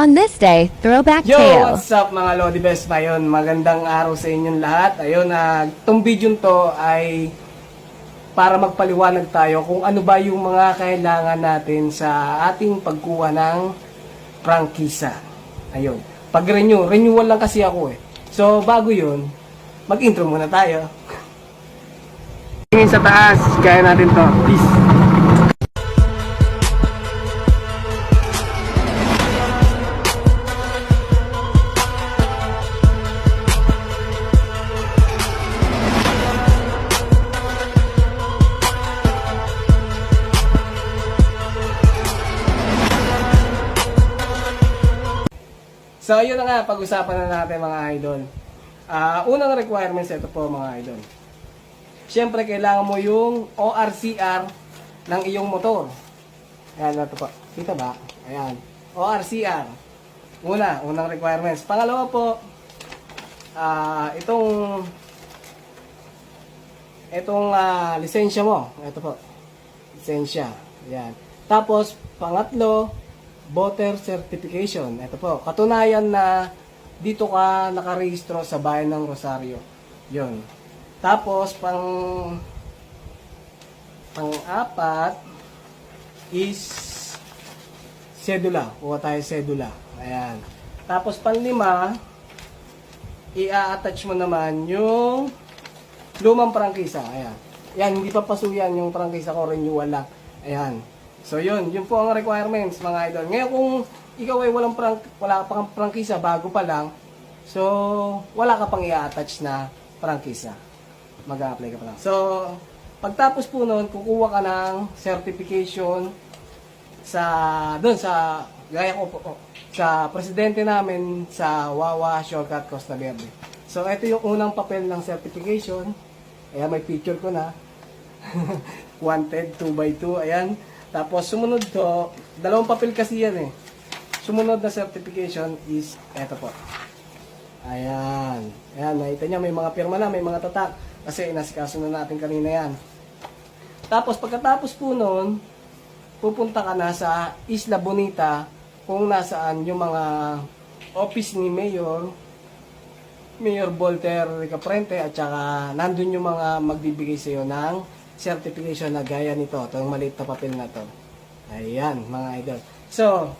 On this day, Throwback Yo, Tales. what's up mga Lodi Best pa yun? Magandang araw sa inyong lahat. Ayun, na itong video to ay para magpaliwanag tayo kung ano ba yung mga kailangan natin sa ating pagkuha ng prangkisa. Ayun. Pag-renew, renewal lang kasi ako eh. So, bago yun, mag-intro muna tayo. Tingin sa taas, kaya natin to. Please. So, yun na nga, pag-usapan na natin mga idol. Ah, unang requirements ito po mga idol. Siyempre, kailangan mo yung ORCR ng iyong motor. Ayan, ito po. Kita ba? Ayan. ORCR. Una, unang requirements. Pangalawa po, ah, itong itong ah, lisensya mo. Ito po. Lisensya. Ayan. Tapos, pangatlo, voter certification. Ito po, katunayan na dito ka nakarehistro sa bayan ng Rosario. Yon. Tapos, pang pang-apat is sedula. Kuha tayo sedula. Ayan. Tapos, pang-lima, i-attach mo naman yung lumang prangkisa. Ayan. Yan, hindi pa pasuyan yung prangkisa ko, renewal lang. Ayan. So yun, yun po ang requirements mga idol. Ngayon kung ikaw ay walang prang, wala ka pang prangkisa, bago pa lang, so wala ka pang i-attach na prangkisa. Mag-a-apply ka pa lang. So, pagtapos po nun, kukuha ka ng certification sa, doon sa, gaya ko po, sa presidente namin sa Wawa Shortcut Costa Verde. So, ito yung unang papel ng certification. Ayan, may picture ko na. Wanted 2x2, ayan. Tapos sumunod to, dalawang papel kasi yan eh. Sumunod na certification is eto po. Ayan. Ayan, nakita niya may mga pirma na, may mga tatak. Kasi inasikaso na natin kanina yan. Tapos pagkatapos po nun, pupunta ka na sa Isla Bonita kung nasaan yung mga office ni Mayor, Mayor Volter Caprente at saka nandun yung mga magbibigay sa iyo ng certification na gaya nito, itong maliit na papel na to. Ayan, mga idol. So,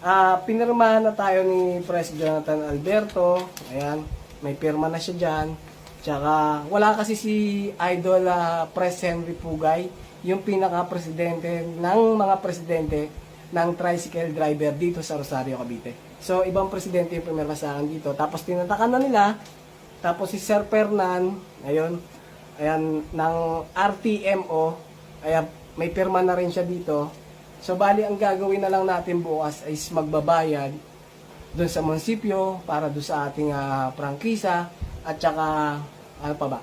ah pinirmahan na tayo ni Pres Jonathan Alberto. Ayan, may pirma na siya dyan. Tsaka, wala kasi si Idol ah, Pres Henry Pugay, yung pinaka-presidente ng mga presidente ng tricycle driver dito sa Rosario, Cavite. So, ibang presidente yung pumirma sa akin dito. Tapos, tinatakan na nila. Tapos, si Sir Fernan, ayun, ayan, ng RTMO, ayan, may pirma na rin siya dito. So, bali, ang gagawin na lang natin bukas is magbabayad doon sa munisipyo para doon sa ating ah, prangkisa at saka, ano pa ba,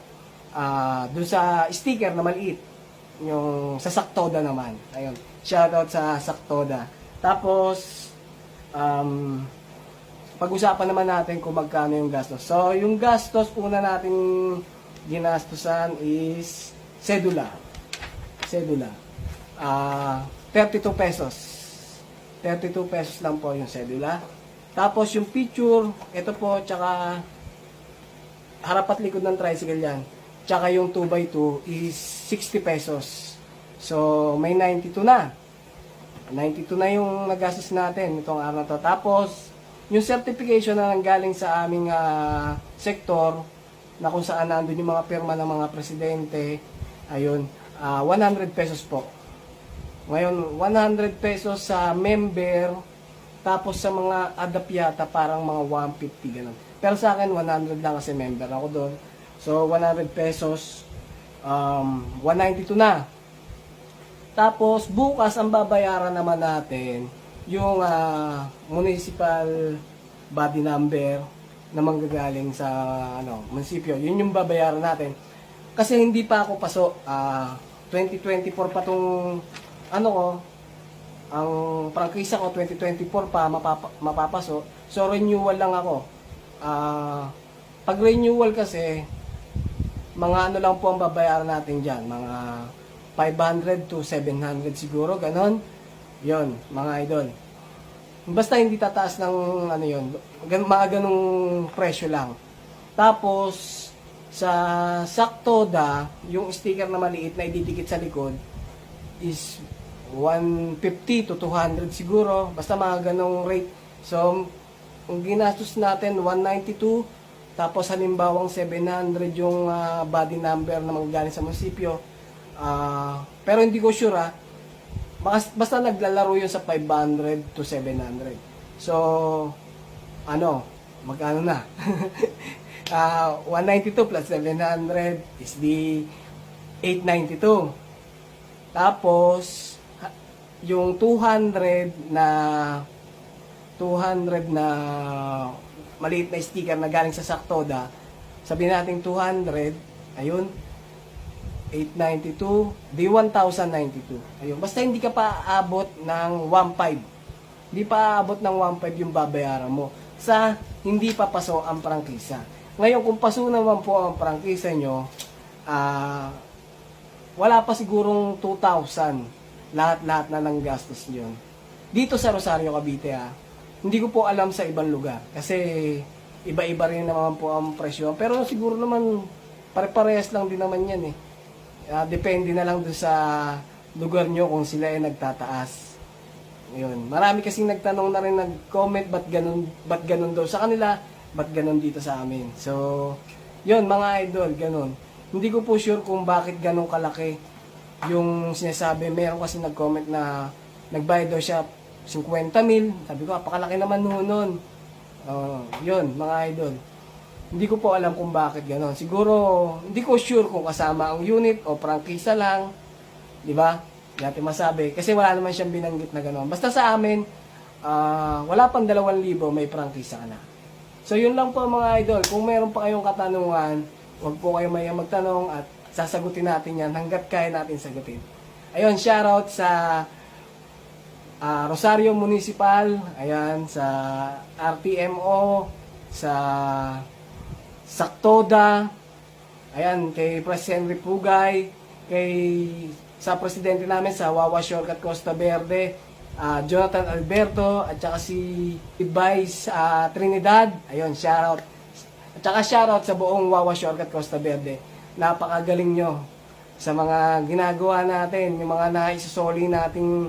Ah, doon sa sticker na maliit yung sa Saktoda naman. Ayun. Shoutout sa Saktoda. Tapos, um, pag-usapan naman natin kung magkano yung gastos. So, yung gastos, una natin ginastosan is sedula. Sedula. Ah, 32 pesos. 32 pesos lang po yung sedula. Tapos, yung picture, ito po, tsaka harap at likod ng tricycle yan. Tsaka yung 2x2 is 60 pesos. So, may 92 na. 92 na yung nagastos natin itong araw na to. Tapos, yung certification na nanggaling sa aming ah, sektor, na kung saan nandun yung mga pirma ng mga presidente, ayun, ah, 100 pesos po. Ngayon, 100 pesos sa member, tapos sa mga adapyata, parang mga 150 ganun. Pero sa akin, 100 lang kasi member ako doon. So, 100 pesos, um, 192 na. Tapos, bukas ang babayaran naman natin, yung ah, municipal body number na manggagaling sa ano, munisipyo. Yun yung babayaran natin. Kasi hindi pa ako paso, ah 2024 pa tong ano ko, ang prangkisa ko 2024 pa mapapa, mapapaso. So renewal lang ako. Ah pag renewal kasi mga ano lang po ang babayaran natin diyan, mga 500 to 700 siguro, ganon. 'Yon, mga idol. Basta hindi tataas ng ano yun, mga ganong presyo lang. Tapos, sa Saktoda, yung sticker na maliit na ididikit sa likod is 150 to 200 siguro. Basta mga ganong rate. So, ang ginastos natin, 192. Tapos halimbawang 700 yung ah, body number na magagaling sa munisipyo. Ah, pero hindi ko sure ah. Basta, basta naglalaro yun sa 500 to 700. So, ano, magkano na? Ah, 192 plus 700 is the 892. Tapos, yung 200 na 200 na maliit na sticker na galing sa Saktoda, sabihin natin 200, ayun, 892, di 1,092. Ayun, basta hindi ka pa aabot ng 1,500. Hindi pa aabot ng 1,500 yung babayaran mo sa hindi pa paso ang prangkisa. Ngayon, kung paso naman po ang prangkisa nyo, ah, wala pa sigurong 2,000 lahat-lahat na ng gastos nyo. Dito sa Rosario, Cavite ah, hindi ko po alam sa ibang lugar kasi iba-iba rin naman po ang presyo. Pero siguro naman pare-parehas lang din naman yan eh. Ah, depende na lang doon sa lugar nyo kung sila ay nagtataas. Yun. Marami kasing nagtanong na rin nag-comment ba't ganun, ba't ganun daw sa kanila, ba't ganun dito sa amin. So, yun mga idol, ganun. Hindi ko po sure kung bakit ganun kalaki yung sinasabi. Meron kasi nag-comment na nagbayad daw siya 50 mil. Sabi ko, apakalaki naman nun nun. Oh, yun, mga idol. Hindi ko po alam kung bakit gano'n. Siguro, hindi ko sure kung kasama ang unit o prangkisa lang. Di ba? Natin masabi. Kasi wala naman siyang binanggit na gano'n. Basta sa amin, ah, wala pang 2,000, may prangkisa na. So, yun lang po mga idol. Kung meron pa kayong katanungan, huwag po kayo mayang magtanong at sasagutin natin yan hanggat kaya natin sagutin. Ayun, shoutout sa ah, Rosario Municipal, ayan, sa RTMO, sa Saktoda, ayan, kay President Henry Pugay, kay sa presidente namin sa Wawa Shortcut Costa Verde, ah, Jonathan Alberto, at saka si Vice ah, Trinidad, ayun, shoutout. At saka shoutout sa buong Wawa Shortcut Costa Verde. Napakagaling nyo sa mga ginagawa natin, yung mga naisusoli nating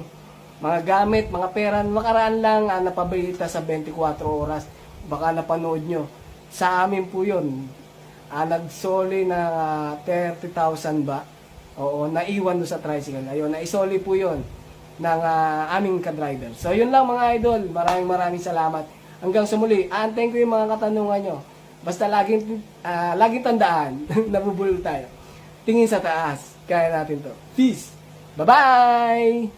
mga gamit, mga pera, makaraan lang ah, napabilita sa 24 oras. Baka napanood nyo. Sa amin po yun. Ah, nagsoli na ah, 30,000 ba? Oo, naiwan doon sa tricycle. Ayun, naisoli po yun ng ah, aming ka-driver. So, yun lang mga idol. Maraming maraming salamat. Hanggang sa muli, aantayin ko yung mga katanungan nyo. Basta laging, ah, laging tandaan, nabubulol tayo. Tingin sa taas. Kaya natin to. Peace! Bye-bye!